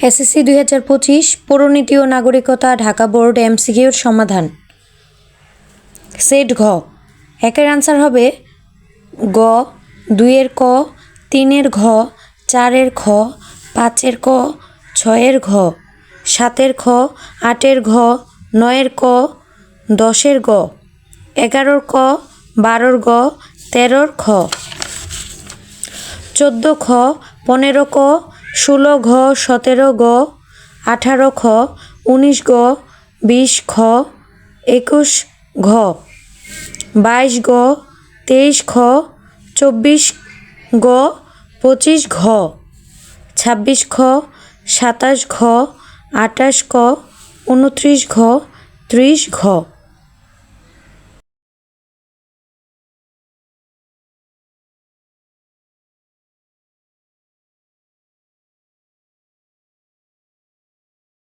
SSC দুই হাজার পঁচিশ পৌরনীতি ও নাগরিকতা, ঢাকা বোর্ড এমসিকিউর সমাধান। সেট ঘ। একের আনসার হবে গ, দুইয়ের ক, তিনের ঘ, চারের খ, পাঁচের ক, ছয়ের ঘ, সাতের খ, আটের ঘ, নয়ের ক, দশের গ, এগারোর ক, বারোর গ, তেরোর খ। চোদ্দ খ পনেরো ক ষোলো ঘ, সতেরো গ, আঠারো খ, উনিশ গ, বিশ খ, একুশ ঘ, বাইশ গ, তেইশ খ, চব্বিশ গ, পঁচিশ ঘ, ছাব্বিশ খ, সাতাশ ঘ আটাশ ক, উনত্রিশ ঘ, ত্রিশ ঘ।